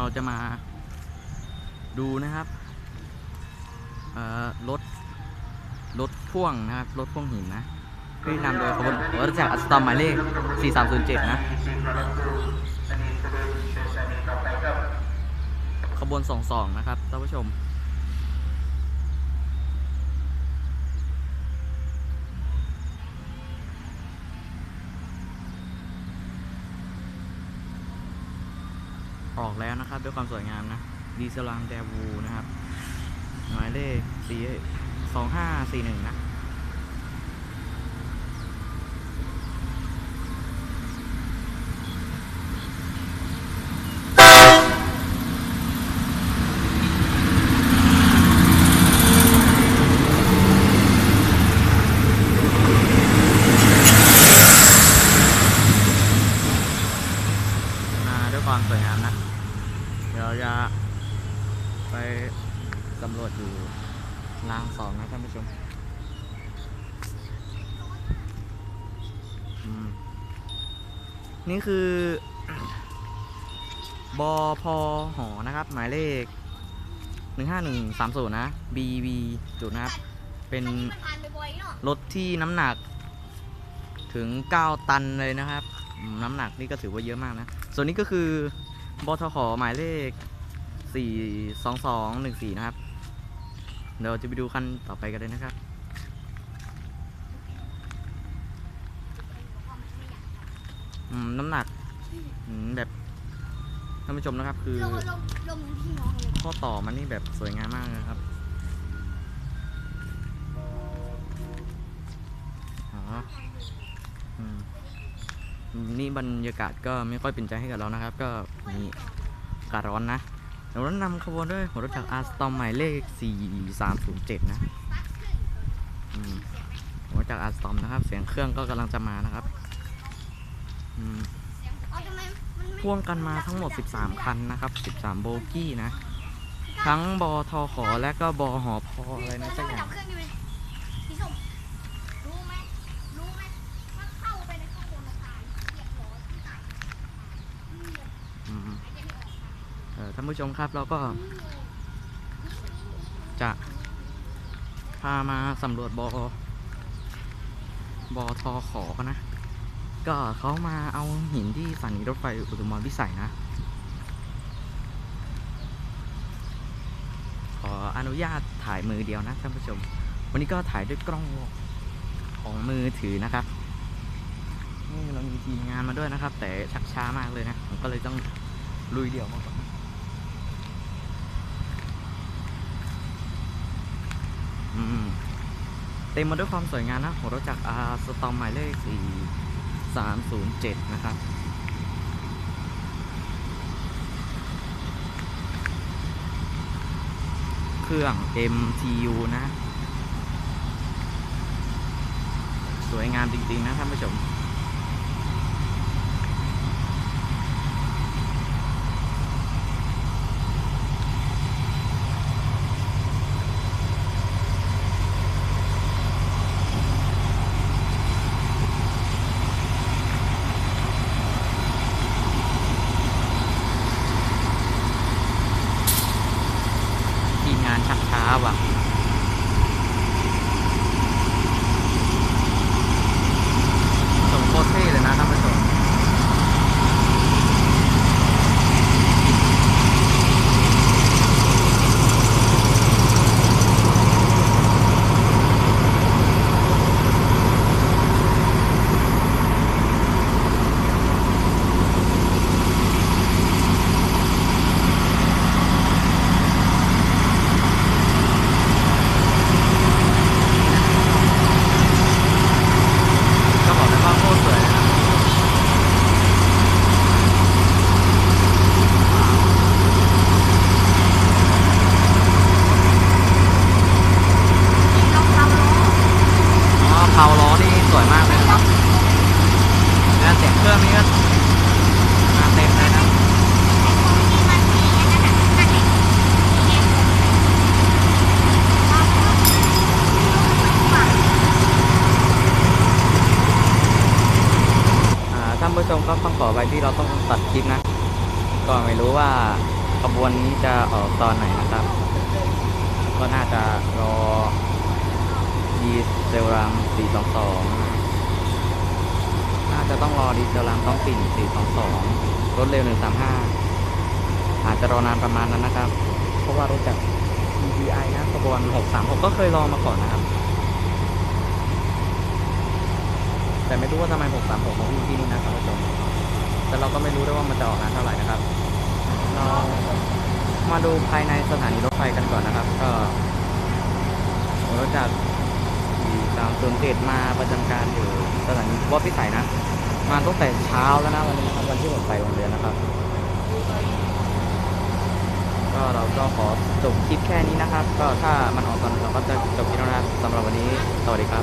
เราจะมาดูนะครับรถรถพ่วงนะครับรถพ่วงหินนะที่นำโดยขบวนรถจากอัสตอมหมายเลข 4307 นะขบวน 22 นะครับท่านผู้ชม ออกแล้วนะครับ ด้วยความสวยงามนะ ดีเซลังแดวูนะครับ หมายเลขสี่สองห้าสี่หนึ่งนะด้วยความสวยงามนะ ดี๋ยวจะไปสำรวจอยู่รางสองนะท่านผู้ชมนี่คือบอพอหอนะครับ หมายเลข 15130 นะ BB จุดนะครับ เป็นผ่านบ่อยๆเนาะรถที่น้ำหนักถึง 9 ตันเลยนะครับ น้ำหนักนี่ก็ถือว่าเยอะมากนะ ส่วนนี้ก็คือ บทขหมายเลข 42214 นะครับ เดี๋ยวจะไปดูคันต่อไปกันเลยนะครับน้ำหนักแบบท่านผู้ชมนะครับ คือข้อต่อมันนี่แบบสวยงามมากนะครับนี่บรรยากาศก็ไม่ค่อยเป็นใจให้กับเรานะครับ ก็ มีอากาศร้อนนะเดี๋ยวเรานำขบวนด้วยหัวรถจักอาร์สตอมหมายเลข 4307 นะหัวรถจักอาร์สตอมนะครับ เสียงเครื่องก็กำลังจะมานะครับพ่วงกันมาทั้งหมด 13 คันนะครับ 13 โบกี้นะ ทั้งบทขอและก็บหอพออะไรนะสักอย่าง ดับเครื่องอยู่เลยพี่ส้มรู้ไหมรู้ไหมว่าเข้าไปในข้างบนอาคารเหยียบล้อที่ตายเหยียบ อืม หายใจไม่ออก เอ่อ ท่านผู้ชมครับเราก็ จะพามาสำรวจบอบทขอนะ ก็เขามาเอาหินที่สถานีรถไฟอุตมรพิสัยนะ ขออนุญาตถ่ายมือเดียวนะท่านผู้ชม วันนี้ก็ถ่ายด้วยกล้องของมือถือนะครับนี่เรามีทีมงานมาด้วยนะครับ แต่ชักช้ามากเลยนะ ผมก็เลยต้องลุยเดี่ยวมาก่อน อืม เต็มมาด้วยความสวยงามนะของรถจักรอาร์สตอมหมายเลข4307นะครับเครื่อง MTU นะ สวยงามจริง ๆ นะท่านผู้ชม ทีมงานชักช้าว่ะ สมโคตรเท่เลยนะท่านผู้ชม ก็บอกเลยว่าโคตรสวยเลยนะ ต้องทำล้อ อ๋อเผาล้อนี่ส วยมากเลยนะครับแล้วเสียงเครื่องนี่ก็มาเต็มเลยนะท่านผู้ชมก็ต้องขอไปที่เราต้องตัดคลิปนะ ก็ไม่รู้ว่าขบวนนี้จะออกตอนไหนนะครับ ก็น่าจะรอดีเซลราม422 ต้องรอดีเซลรามท้องถิ่น422 รถเร็ว 135 อาจจะรอนานประมาณนั้นนะครับ เพราะว่ารถจาก DPI นะขบวน 636 ก็เคยรอมาก่อนนะครับ แต่ไม่รู้ว่าทำไม 636มาวิ่งที่นี่นะครับผู้ชมแต่เราก็ไม่รู้ด้วยว่ามันจะออกนานเท่าไหร่นะครับเรามาดูภายในสถานีรถไฟกันก่อนนะครับ ก็รถจากสามศูนเจ็ดมาประจำการอยู่สถานีวอพิสัยนะ มาตั้งแต่เช้าแล้วนะวันนี้ครับวันที่ผมไปโรงเรียนนะครับ ก็เราก็ขอจบคลิปแค่นี้นะครับ ก็ถ้ามันออกตอนเราก็จะจบคลิปแล้วนะสำหรับวันนี้สวัสดีครับ